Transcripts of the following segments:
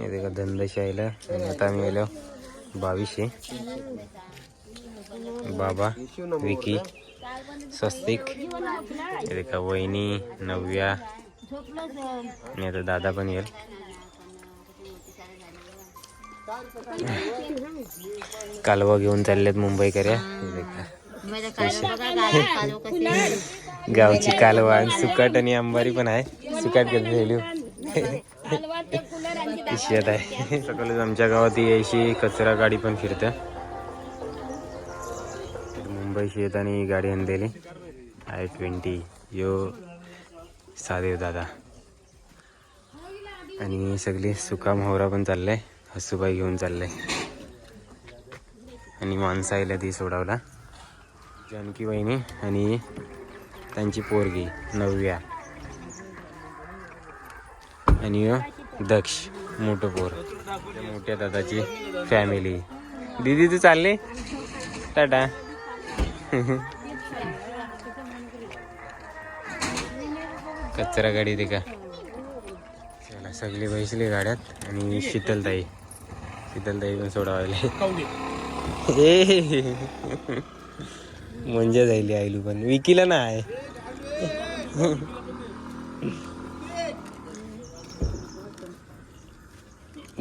हे देखा धंदशाहीला आणि आता आम्ही गेलो बावीसशे बाबा विकी स्वस्तिक हे देखा वहिनी नव्या आणि आता दादा पण येईल. कालवा घेऊन चाललेत मुंबईकऱ्या. हे देखा. गावची कालवा आणि सुकाट आणि अंबारी पण आहे. सुकाट कधी शेत आहे. सकाळीच आमच्या गावात यायची अशी कचरा गाडी पण फिरते. मुंबई शेत आणि गाडी आणलेली. I twenty. यो सादेव दादा. आणि सगळी सुका मोहरा पण चाललाय हसूबाई घेऊन चाललाय आणि माणसं आईला ती सोडावला. जानकी वहिनी आणि त्यांची पोरगी नवव्या. आणि दक्ष मोठं पोर. मोठ्या दादाची फॅमिली दीदी तू चालले? टाटा. कचरा गाडी ते का? चला सगळी बसली गाड्यात आणि शीतलताई. शीतलताई पण सोडावायला. ए म्हणजे जायली आईलू पण. विकीला ना आहे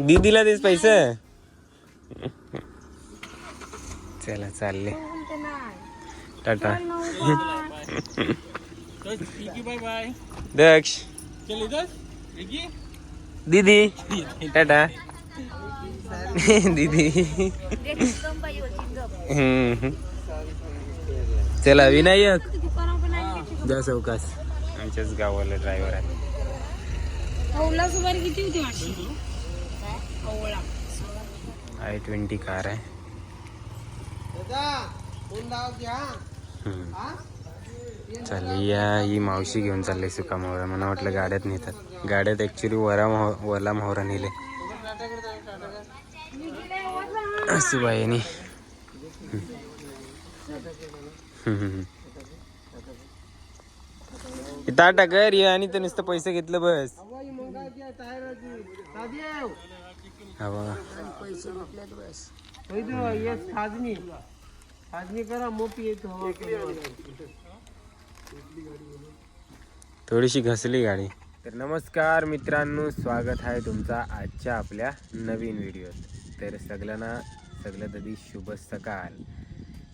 दीदीला देस पैसे. चला चालले. टाटा. Bye bye Daksh. दीदी. टाटा. दीदी. हम्म. चला विनायक. जा चौकास आमच्याच गावाला ड्रायव्हर आहे किती होती आय ट्वेंटी कार आहे. चालली या ही? मावशी घेऊन चालली सुका मोहरा मला वाटलं गाड्यात नेतात. गाड्यात ऍक्च्युली वरा मोह वला मोहरा नेले. सुबाईनी टाटा कर आणि तर नुसतं पैसे घेतलं बस. हा बघा. खाजनी खाजनी करा मोठी येतो थोडीशी घसली गाडी. तर नमस्कार मित्रांनो स्वागत आहे तुमचा आजच्या आपल्या नवीन व्हिडिओत. तर सगळ्यांना सगळ्यात आधी शुभ सकाळ.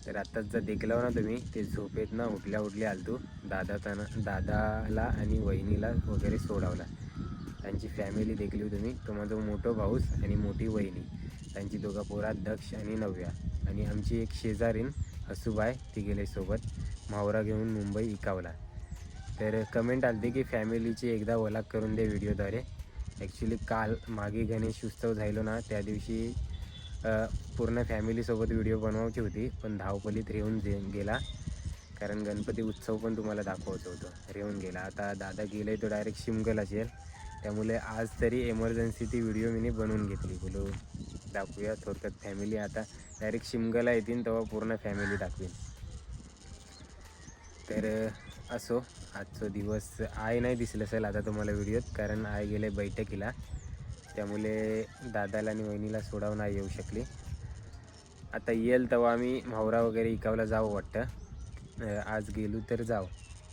तर आत्ताच जर देखलाव ना तुम्ही ते झोपेत ना उठल्या उठल्या आलतो. दादा त्यानं दादाला आणि वहिनीला वगैरे सोडावला. त्यांची फॅमिली देखली तुम्ही. तो माझा मोठो भाऊस आणि मोठी वहिनी. त्यांची दोघा पोरा दक्ष आणि नव्या आणि आमची एक शेजारीन हसूबाय ती गेले सोबत. मावरा घेऊन मुंबई इकावला. तर कमेंट आलते की फॅमिलीची एकदा ओलाख करून दे व्हिडिओद्वारे ॲक्च्युली काल मागे गणेश उत्सव झालो ना त्या दिवशी पूर्ण फॅमिलीसोबत व्हिडिओ बनवायची होती. पण धावपलीत रेहून जे गेला. कारण गणपती उत्सव पण तुम्हाला दाखवायचं होतं. रेहून गेला. आता दादा गेले तो डायरेक्ट शिमगल असेल. त्यामुळे आज तरी एमर्जन्सी ती व्हिडिओ मी बनवून घेतली बोलो. दाखवूया थोडक्यात फॅमिली आता डायरेक्ट शिमगला येतील तेव्हा पूर्ण फॅमिली दाखवीन तर असो आजचा दिवस आय नाही दिसलं असेल आता तुम्हाला व्हिडिओत कारण आय गेले बैठकीला. त्यामुळे दादाला आणि वहिनीला सोडावं नाही येऊ शकली. आता येईल तेव्हा आम्ही म्हावरा वगैरे इकावला जावं वाटतं. आज गेलो तर जाऊ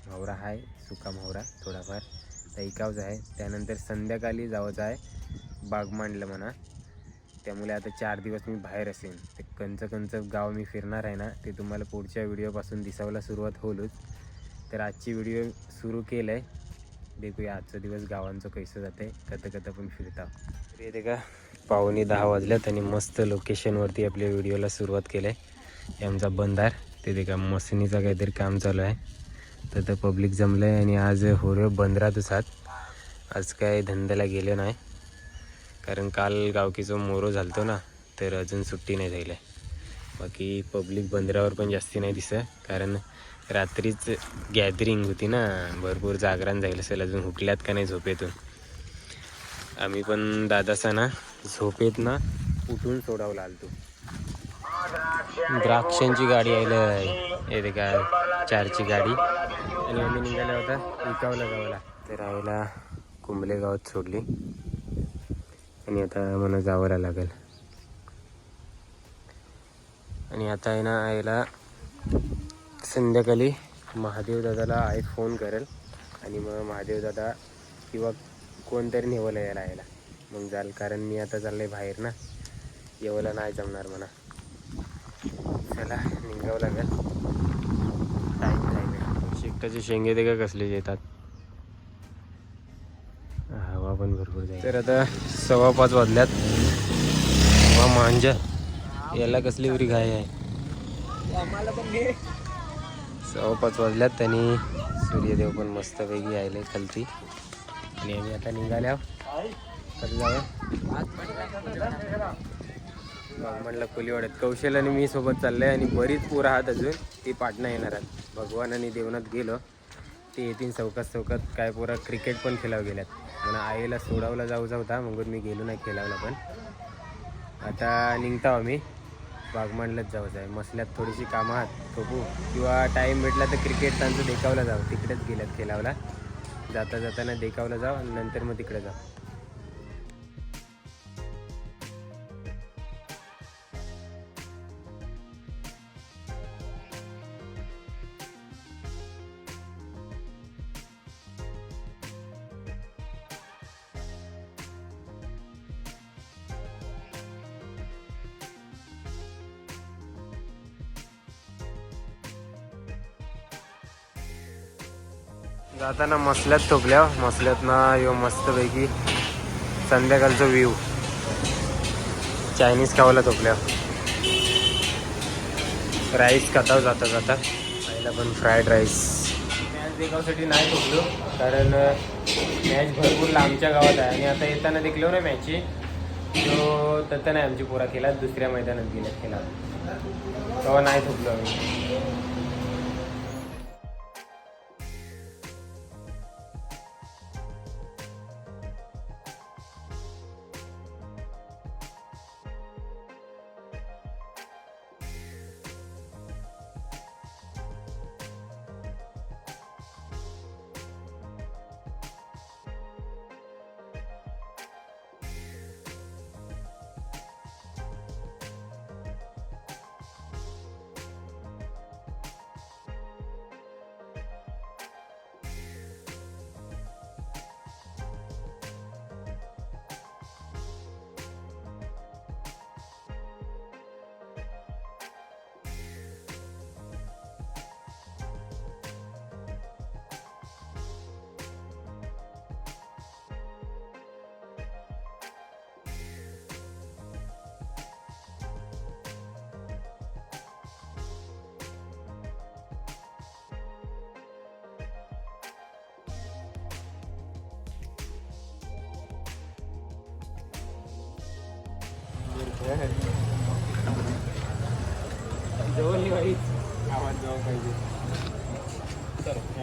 म्हावरा आहे सुका म्हावरा थोडाफार. तर आहे. त्यानंतर संध्याकाळी जावंचं आहे. बाग मांडलं म्हणा. त्यामुळे आता चार दिवस मी बाहेर असेन. ते कंच कंच गाव मी फिरणार आहे ना ते तुम्हाला पुढच्या व्हिडिओपासून दिसायला सुरुवात होईलच तर आजची व्हिडिओ सुरू केलं आहे देखूया आजचा दिवस गावांचं कैसं जाते कथं कथं पण फिरता. तर येते का पाहुणे दहा वाजल्यात आणि मस्त लोकेशनवरती आपल्या व्हिडिओला सुरुवात केलं आहे आमचा बंधार. ते का मसनीचं काहीतरी काम चालू आहे. तर तर पब्लिक जमलं आहे आणि आज होऱ्यो बंदरा दिवसात आज काय धंद्याला गेलो नाही. कारण काल गावकीचं मोरो झालतो ना तर अजून सुट्टी नाही झाली. बाकी पब्लिक बंदरावर पण जास्ती नाही दिसत. कारण रात्रीच गॅदरिंग होती ना भरपूर जागरण जाईल असेल अजून हुकल्यात का नाही झोपेतून. आम्ही पण दादासा ना झोपेत ना उठून सोडावं लागतो द्राक्षांची गाडी यायला येते काय चारची गाडी. आणि आम्ही निघाला होता विकावला गावाला. तर राहायला कुंबले गावात सोडली. आणि आता मला जावं लागेल. आणि आता आहे ना आईला संध्याकाळी महादेव दादाला आई फोन करेल. आणि मग महादेव दादा किंवा कोणतरी नेवलं यायला यायला मग जाल कारण मी आता चाललंय बाहेर ना. येवला नाही जमणार म्हणा. चला निघावं लागेल. त्याचे शेंगे ते का कसले येतात? हवा पण भरपूर जाईल. तर आता सव्वा पाच वाजल्यात. वा मांजा याला कसली उरी घाय आहे? सव्वा पाच वाजल्यात आणि सूर्यदेव पण मस्तपैकी आले खालती. आणि आम्ही आता निघाल्या. कधी जाऊया. मग म्हटलं कोलीवाड्यात कौशल आणि मी सोबत चाललंय आणि बरीच पोरं आहात अजून. ती पाटणा येणार आहेत. भगवान आणि देवनाथ गेलो. ते येतील चौकात चौकात. काय पोरं क्रिकेट पण खेळावं गेल्यात. म्हणून आईला सोडावला जाऊ होता मग मी गेलो नाही खेळावला पण. आता निघता आम्ही. वाघमांडलाच जाऊचं आहे मसल्यात थोडीशी कामं आहात. थोपू किंवा टाईम भेटला तर क्रिकेट त्यांचं देखावला जाऊ. तिकडेच गेल्यात खेळावला जाता जाताना देखावला जाऊ आणि नंतर मग तिकडे जाऊ. जाताना मसल्यात थोपल्या मसल्यात ना यो मस्तपैकी संध्याकाळचा व्ह्यू चायनीज खावायला थोपल्या राईस खाताव जाता जाता. पहिला पण फ्राईड राईस मॅच देखावसाठी नाही थोपलो कारण मॅच भरपूर लांबच्या गावात आहे आणि आता येताना देखलो ना मॅचची तो तत्त नाही आमची पोरा केला दुसऱ्या मैदानात गेल्या केला तेव्हा नाही थोपलो आम्ही.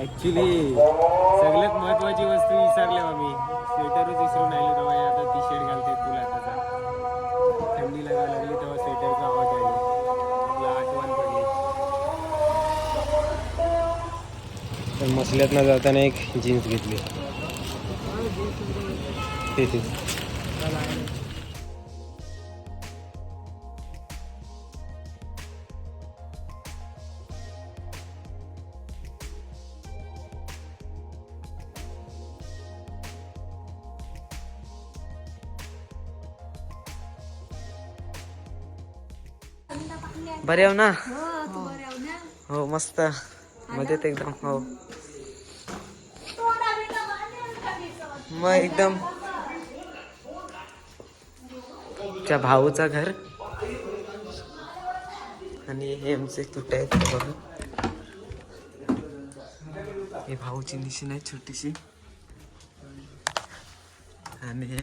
ऍक्च्युली सगळ्यात महत्वाची वस्तू विसरल्या आम्ही स्वेटरच विसरून आलो तेव्हा. आता टी शर्ट घालते तुला त्याचा थंडी लागायला लागली तेव्हा स्वेटरचा आवाज आली आपला आठवण पडली जाताना एक जीन्स घेतली. बरे हो ना? हो मस्त. मजेत एकदम हो. मग एकदम. त्या भाऊचा घर. आणि हे आमचे कुठे आहेत बघा. हे भाऊची निशीन आहे छोटीशी. आणि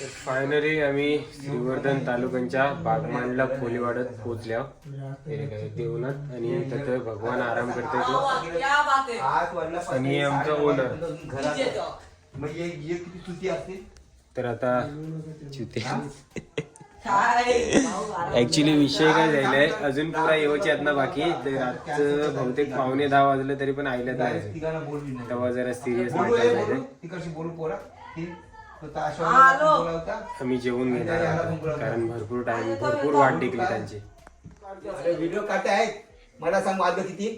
फायनली आम्ही श्रीवर्धन तालुक्यांच्या बागमांडला खोलीवाडत पोहोचल्या. देवनाथ आणि तिथे भगवान आराम करते तो. आणि आमचा ओनर तर आता चिते ऍक्च्युली विषय काय झालाय अजून पुरा येवायची आहेत ना बाकी. तर आजचं बहुतेक पावणे दहा वाजलं तरी पण नाही तेव्हा जरा सिरियस आम्ही जेवून घेणार. कारण भरपूर टाइम भरपूर वाट टेकली त्यांची. अरे व्हिडिओ काढते आहेत. मला सांग वाजलं किती?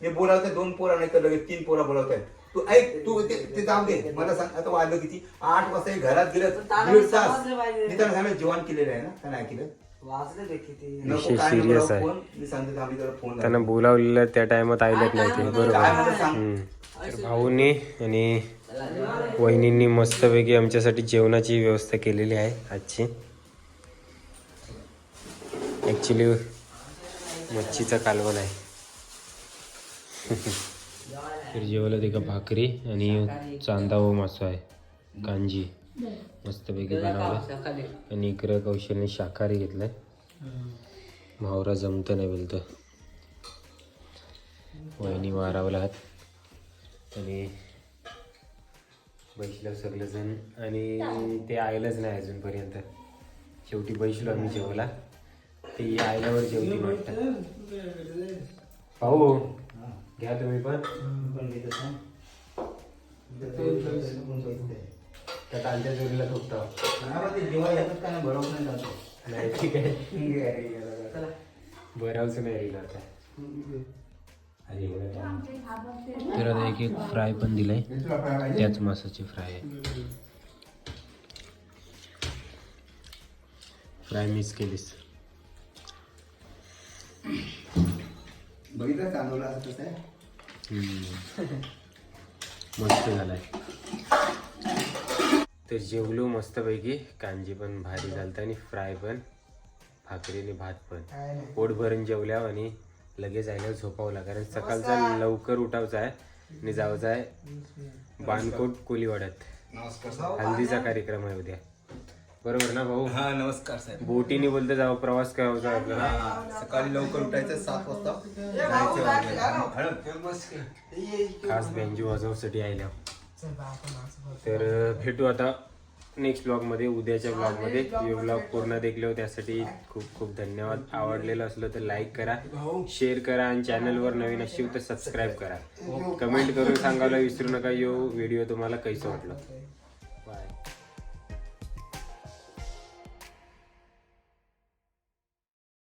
मी बोलावते दोन पोरा नाही तर लगेच तीन पोरा बोलावत आहेत तू ऐक तू ते ते जाऊ दे. मला सांग आता वाजलं किती? आठ वाजता हे घरात गेलं दीड तास. मी त्यांना सांगितलं जेवण केलेलं आहे ना? का नाही केलं वाचले ते. किती नको विषय काय नको serious लावू आहे. फोन. मी सांगते थांब, मी त्याला फोन त्यांना बोलावलेलं त्या टायमात आईलच नाही ते. बरोबर. सांग. भाऊनी आणि वहिनींनी मस्तपैकी आमच्यासाठी जेवणाची व्यवस्था केलेली आहे आजची. ॲक्च्युली मच्छीचा कालवण आहे. तर जेवलं ते का भाकरी आणि चांदा व मासो आहे. कांजी. मस्तपैकी बनवलं. आणि इकडं कौशलने शाकाहारी घेतलंय. भावरा जमतं नाही बोलतं. वहिनी मारावला आहात आणि बैसलो सगळेजण आणि ते आयलंच नाही अजूनपर्यंत. शेवटी बैसलो आम्ही जेवला ते आयल्यावर जेवली वाटतं. भाऊ घ्या तुम्ही पण. पण मी तसं त्या कालच्या चोरीला जातो. नाही ठीक आहे. बरावच नाही राहिलं आता. अरे. तर आता एक एक फ्राय पण दिलाय. त्याच मासाची फ्राय आहे. फ्राय मिस केलीस. बघितलं. मस्त झालाय. तर जेवलो मस्तपैकी. कांजी पण भारी झालतं आणि फ्राय पण. भाकरीने भात पण. पोट भरून जेवल्या आणि लगेच आयला झोपावला कारण सकाळचा लवकर उठावचा आहे आणि जायचं आहे बानकोट कोलीवाड्यात. नमस्कार. हल्दीचा कार्यक्रम आहे उद्या. बरोबर ना भाऊ? हा नमस्कार साहेब. बोटीने बोलतं जावं प्रवास करायचा आपल्याला. हा, सकाळी लवकर उठायचं सात वाजता. खास बेंजू वाजवसाठी आयल्या तर भेटू आता. नेक्स्ट ब्लॉगमध्ये उद्याच्या ब्लॉगमध्ये हे ब्लॉग पूर्ण देखले त्यासाठी खूप खूप धन्यवाद. आवडलेलं असलं तर लाईक करा शेअर करा आणि चॅनलवर नवीन असेल तर सबस्क्राईब करा. कमेंट करून सांगायला विसरू नका. यो व्हिडिओ तुम्हाला कैसा वाटलं?